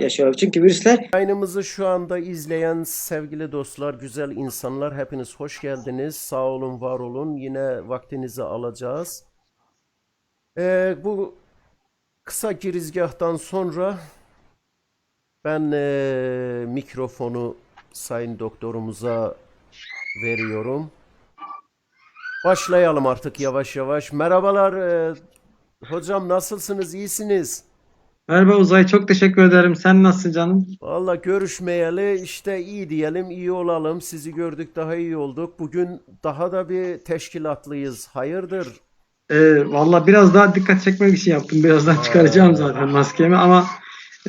yaşıyor. Çünkü virüsler Yayınımızı şu anda izleyen sevgili dostlar, güzel insanlar hepiniz hoş geldiniz. Sağ olun, var olun. Yine vaktinizi alacağız. Ee, bu kısa girizgahtan sonra ben eee, mikrofonu sayın doktorumuza veriyorum. Başlayalım artık yavaş yavaş. Merhabalar eee, hocam nasılsınız? İyisiniz? Merhaba Uzay, çok teşekkür ederim. Sen nasılsın canım? Valla görüşmeyeli işte iyi diyelim, iyi olalım. Sizi gördük daha iyi olduk. Bugün daha da bir teşkilatlıyız. Hayırdır? Ee, valla biraz daha dikkat çekmek için yaptım. Birazdan çıkaracağım zaten maskemi ama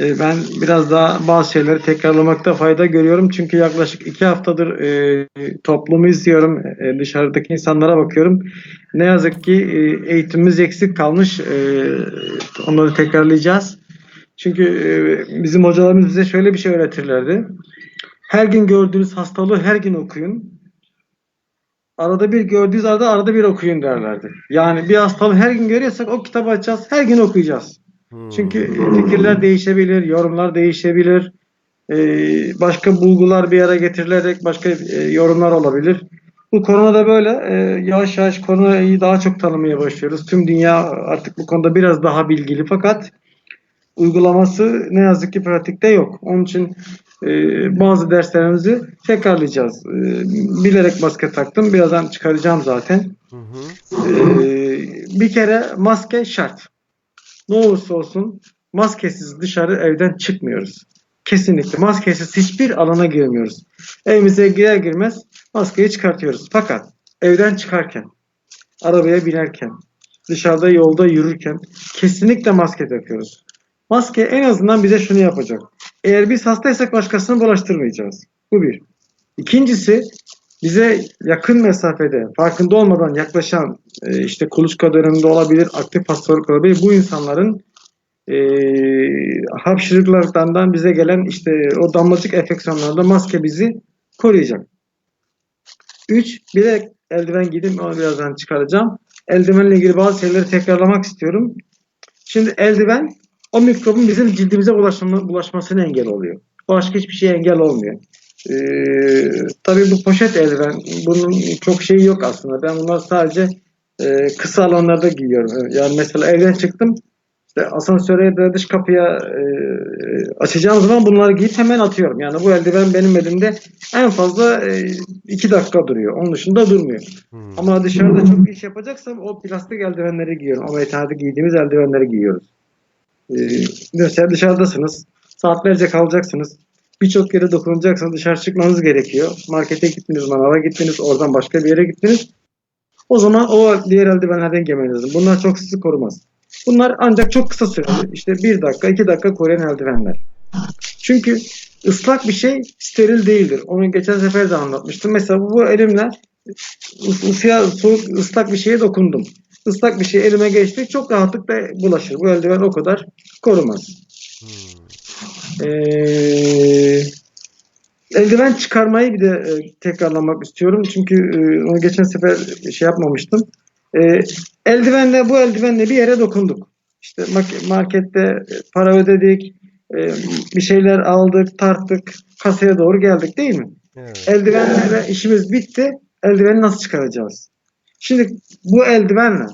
e, ben biraz daha bazı şeyleri tekrarlamakta fayda görüyorum. Çünkü yaklaşık iki haftadır e, toplumu izliyorum. E, dışarıdaki insanlara bakıyorum. Ne yazık ki e, eğitimimiz eksik kalmış. E, onları tekrarlayacağız. Çünkü e, bizim hocalarımız bize şöyle bir şey öğretirlerdi. Her gün gördüğünüz hastalığı her gün okuyun. Arada bir gördüğünüz arada arada bir okuyun derlerdi. Yani bir hastalığı her gün görüyorsak o kitabı açacağız, her gün okuyacağız. Hmm. Çünkü fikirler değişebilir, yorumlar değişebilir. Ee, başka bulgular bir yere getirilerek başka e, yorumlar olabilir. Bu koronada böyle e, yavaş yavaş koronayı daha çok tanımaya başlıyoruz. Tüm dünya artık bu konuda biraz daha bilgili fakat uygulaması ne yazık ki pratikte yok. Onun için e, bazı derslerimizi tekrarlayacağız. E, bilerek maske taktım. Birazdan çıkaracağım zaten. Hı hı. Ee, bir kere maske şart. Ne olursa olsun maskesiz dışarı evden çıkmıyoruz. Kesinlikle maskesiz hiçbir alana girmiyoruz. Evimize girer girmez maskeyi çıkartıyoruz. Fakat evden çıkarken, arabaya binerken, dışarıda yolda yürürken kesinlikle maske takıyoruz. Maske en azından bize şunu yapacak. Eğer biz hastaysak başkasını bulaştırmayacağız. Bu bir. İkincisi bize yakın mesafede farkında olmadan yaklaşan e, işte kuluçka döneminde olabilir, aktif hastalık olabilir. Bu insanların e, hapşırıklardan bize gelen işte o damlacık enfeksiyonlarda maske bizi koruyacak. Üç, bir de eldiven giydim onu birazdan çıkaracağım. Eldivenle ilgili bazı şeyleri tekrarlamak istiyorum. Şimdi eldiven o mikrobun bizim cildimize bulaşma, bulaşmasına engel oluyor. Başka hiçbir şeye engel olmuyor. Ee, tabii bu poşet eldiven bunun çok şeyi yok aslında. Ben bunları sadece e, kısa alanlarda giyiyorum. Yani mesela evden çıktım işte asansöre da dış kapıya e, açacağım zaman bunları giyip hemen atıyorum. Yani bu eldiven benim elimde en fazla e, iki dakika duruyor. Onun dışında durmuyor. Hmm. Ama dışarıda çok iş yapacaksam o plastik eldivenleri giyiyorum. Ameliyathanede giydiğimiz eldivenleri giyiyoruz. Ee, dışarıdasınız. Saatlerce kalacaksınız. Birçok yere dokunacaksınız. Dışarı çıkmanız gerekiyor. Markete gittiniz, manava gittiniz, oradan başka bir yere gittiniz. O zaman o diğer eldivenlerden giymeniz lazım. Bunlar çok sizi korumaz. Bunlar ancak çok kısa süreli. İşte bir dakika, iki dakika koruyan eldivenler. Çünkü ıslak bir şey steril değildir. Onu geçen sefer de anlatmıştım. Mesela bu elimle ıslak bir şeye dokundum. Islak bir şey elime geçti. Çok rahatlıkla bulaşır. Bu eldiven o kadar korumaz. Hmm. Ee, eldiven çıkarmayı bir de e, tekrarlamak istiyorum. Çünkü e, onu geçen sefer şey yapmamıştım. E, eldivenle bu eldivenle bir yere dokunduk. İşte markette e, para ödedik, e, bir şeyler aldık, tarttık, kasaya doğru geldik değil mi? Evet. Eldivenlerle işimiz bitti. Eldiveni nasıl çıkaracağız? Şimdi bu eldivenle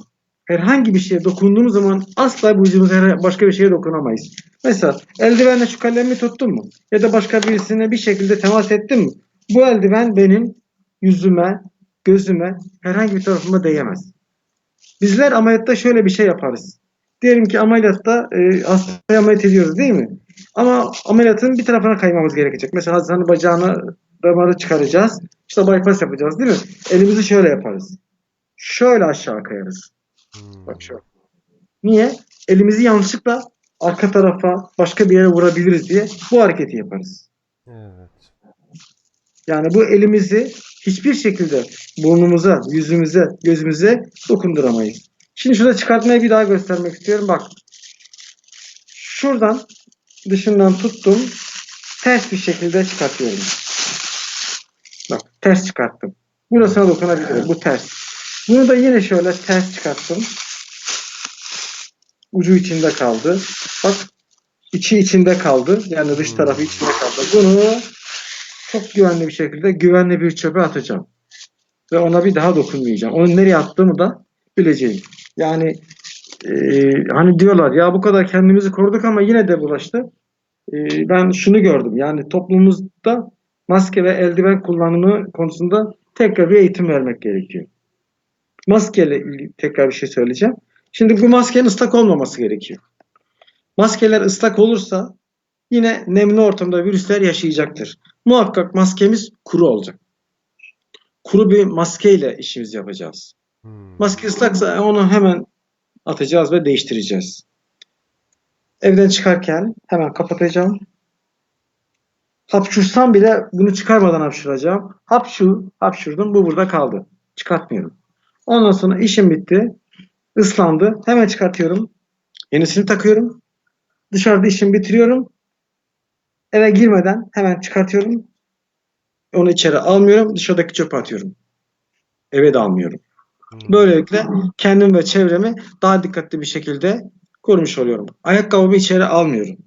herhangi bir şeye dokunduğumuz zaman asla vücudumuza başka bir şeye dokunamayız. Mesela eldivenle şu kalemi tuttun mu? Ya da başka birisine bir şekilde temas ettin mi? Bu eldiven benim yüzüme, gözüme, herhangi bir tarafıma değemez. Bizler ameliyatta şöyle bir şey yaparız. Diyelim ki ameliyatta e, hastayı ameliyat ediyoruz değil mi? Ama ameliyatın bir tarafına kaymamız gerekecek. Mesela hastanın bacağını damarı çıkaracağız. İşte bypass yapacağız değil mi? Elimizi şöyle yaparız. Şöyle aşağı kayarız. Hmm. Bak şöyle. Niye? Elimizi yanlışlıkla arka tarafa başka bir yere vurabiliriz diye bu hareketi yaparız. Evet. Yani bu elimizi hiçbir şekilde burnumuza, yüzümüze, gözümüze dokunduramayız. Şimdi şurada çıkartmayı bir daha göstermek istiyorum. Bak. Şuradan dışından tuttum. Ters bir şekilde çıkartıyorum. Bak ters çıkarttım. Burasına dokunabilirim. Bu ters. Bunu da yine şöyle ters çıkarttım. Ucu içinde kaldı. Bak içi içinde kaldı. Yani dış tarafı içinde kaldı. Bunu çok güvenli bir şekilde güvenli bir çöpe atacağım. Ve ona bir daha dokunmayacağım. Onu nereye attığımı da bileceğim. Yani e, hani diyorlar ya bu kadar kendimizi koruduk ama yine de bulaştı. E, ben şunu gördüm. Yani toplumumuzda maske ve eldiven kullanımı konusunda tekrar bir eğitim vermek gerekiyor. Maskeyle ilgili tekrar bir şey söyleyeceğim. Şimdi bu maskenin ıslak olmaması gerekiyor. Maskeler ıslak olursa yine nemli ortamda virüsler yaşayacaktır. Muhakkak maskemiz kuru olacak. Kuru bir maskeyle işimizi yapacağız. Hmm. Maske ıslaksa onu hemen atacağız ve değiştireceğiz. Evden çıkarken hemen kapatacağım. Hapşursam bile bunu çıkarmadan hapşuracağım. Hapşu, hapşurdum bu burada kaldı. Çıkartmıyorum. Ondan sonra işim bitti. Islandı. Hemen çıkartıyorum. Yenisini takıyorum. Dışarıda işimi bitiriyorum. Eve girmeden hemen çıkartıyorum. Onu içeri almıyorum. Dışarıdaki çöpe atıyorum. Eve de almıyorum. Böylelikle kendim ve çevremi daha dikkatli bir şekilde korumuş oluyorum. Ayakkabımı içeri almıyorum.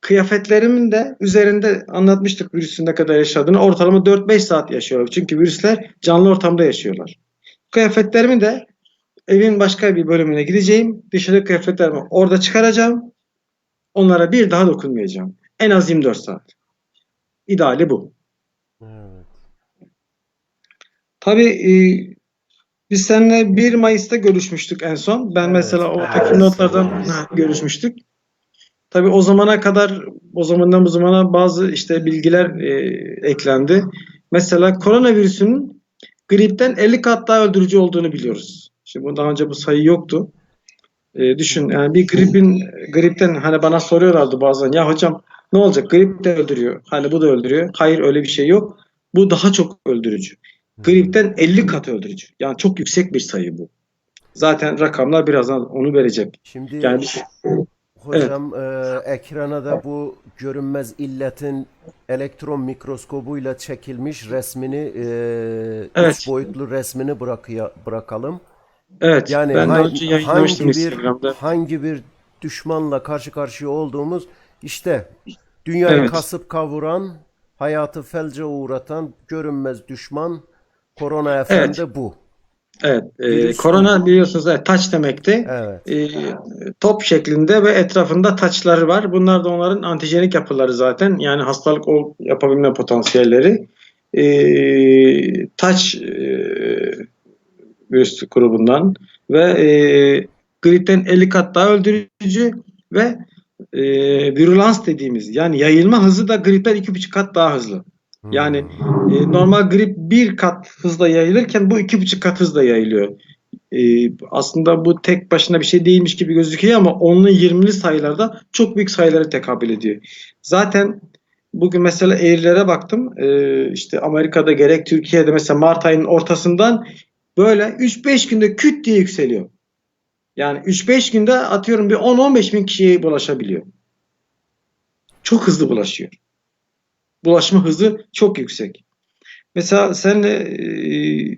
Kıyafetlerimin de üzerinde anlatmıştık virüsün ne kadar yaşadığını. Ortalama 4-5 saat yaşıyorlar. Çünkü virüsler canlı ortamda yaşıyorlar. Kıyafetlerimi de evin başka bir bölümüne gideceğim. Dışarı kıyafetlerimi orada çıkaracağım. Onlara bir daha dokunmayacağım. En az 24 saat. İdeali bu. Evet. Tabii e, biz seninle 1 Mayıs'ta görüşmüştük en son. Ben Evet, mesela evet. oradaki notlardan ha, görüşmüştük. Tabii o zamana kadar o zamandan bu zamana bazı işte bilgiler e, eklendi. Mesela koronavirüsünün gripten 50 kat daha öldürücü olduğunu biliyoruz. Şimdi bu daha önce bu sayı yoktu. E, düşün yani bir gripin gripten hani bana soruyorlardı bazen ya hocam ne olacak grip de öldürüyor. Hani bu da öldürüyor. Hayır öyle bir şey yok. Bu daha çok öldürücü. Gripten 50 kat öldürücü. Yani çok yüksek bir sayı bu. Zaten rakamlar birazdan onu verecek. Şimdi Yani biz- hocam e, ekrana da bu görünmez illetin elektron mikroskobuyla çekilmiş resmini e, Evet. üç boyutlu resmini bırakıya, bırakalım. evet Yani ben hangi, önce yayınlamıştım hangi bir hangi bir düşmanla karşı karşıya olduğumuz işte dünyayı Evet. kasıp kavuran, hayatı felce uğratan görünmez düşman korona efendi bu. Evet. e, korona biliyorsunuz evet, taç demekti. Evet. E, top şeklinde ve etrafında taçları var. Bunlar da onların antijenik yapıları zaten. Yani hastalık ol, yapabilme potansiyelleri. E, taç e, virüs grubundan ve e, gripten 50 kat daha öldürücü ve e, virulans dediğimiz yani yayılma hızı da gripten 2,5 kat daha hızlı. Yani e, normal grip bir kat hızla yayılırken bu iki buçuk kat hızla yayılıyor. E, aslında bu tek başına bir şey değilmiş gibi gözüküyor ama onlu 20'li sayılarda çok büyük sayılara tekabül ediyor. Zaten bugün mesela eğrilere baktım. E, işte Amerika'da gerek Türkiye'de mesela Mart ayının ortasından böyle 3-5 günde küt diye yükseliyor. Yani 3-5 günde atıyorum bir 10-15 bin kişiye bulaşabiliyor. Çok hızlı bulaşıyor bulaşma hızı çok yüksek. Mesela senle e,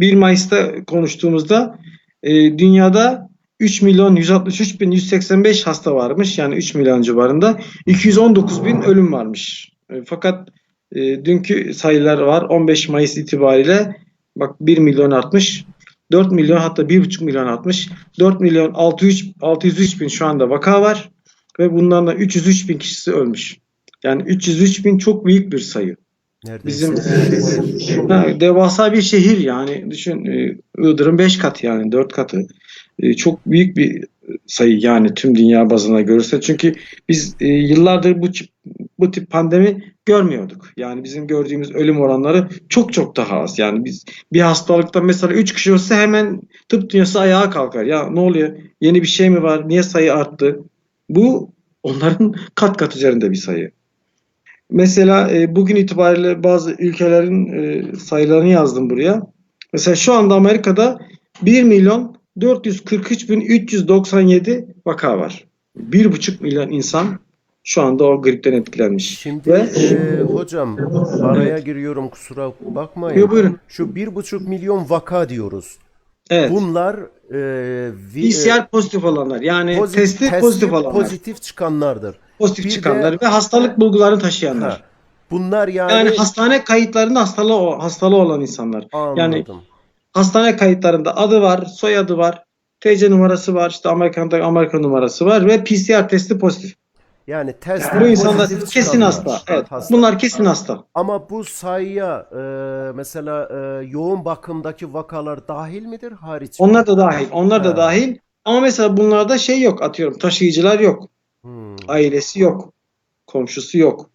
1 Mayıs'ta konuştuğumuzda e, dünyada 3 milyon 163 bin 185 hasta varmış. Yani 3 milyon civarında. 219 bin ölüm varmış. E, Fakat e, dünkü sayılar var. 15 Mayıs itibariyle bak 1 milyon artmış. 4 milyon hatta 1,5 milyon artmış. 4 milyon 603, 603 bin şu anda vaka var. Ve bundan da 303 bin kişisi ölmüş. Yani 303 bin çok büyük bir sayı. Neredeyse Bizim ha, devasa bir şehir yani düşün e, Iğdır'ın 5 katı yani 4 katı. E, Çok büyük bir sayı yani tüm dünya bazına görürse. Çünkü biz e, yıllardır bu bu tip pandemi görmüyorduk. Yani bizim gördüğümüz ölüm oranları çok çok daha az. Yani biz bir hastalıkta mesela 3 kişi olsa hemen tıp dünyası ayağa kalkar. Ya ne oluyor? Yeni bir şey mi var? Niye sayı arttı? Bu onların kat kat üzerinde bir sayı. Mesela e, bugün itibariyle bazı ülkelerin e, sayılarını yazdım buraya. Mesela şu anda Amerika'da 1 milyon 443 bin 397 vaka var. 1,5 milyon insan şu anda o gripten etkilenmiş. Şimdi Ve e, hocam araya giriyorum kusura bakmayın. Yo, buyurun. Şu bir buçuk milyon vaka diyoruz. evet, Bunlar vi- PCR pozitif olanlar yani pozitif- testi testi pozitif olanlar. pozitif çıkanlardır. Pozitif bir de- çıkanlar ve hastalık bulgularını taşıyanlar. Ha, Bunlar yani, Yani hastane kayıtlarında hastalığı hastalığı olan insanlar. Yani anladım. hastane kayıtlarında adı var, soyadı var, TC numarası var, işte Amerikan'da Amerika numarası var ve PCR testi pozitif. Yani testi Bu insanlar kesin hasta. Evet. Hasta. Bunlar kesin hasta. Ama bu sayıya e, mesela e, yoğun bakımdaki vakalar dahil midir, hariç mi? Onlar da dahil. Onlar Ha. da dahil. Ama mesela bunlarda şey yok atıyorum. Taşıyıcılar yok. Hmm. Ailesi yok. Komşusu yok.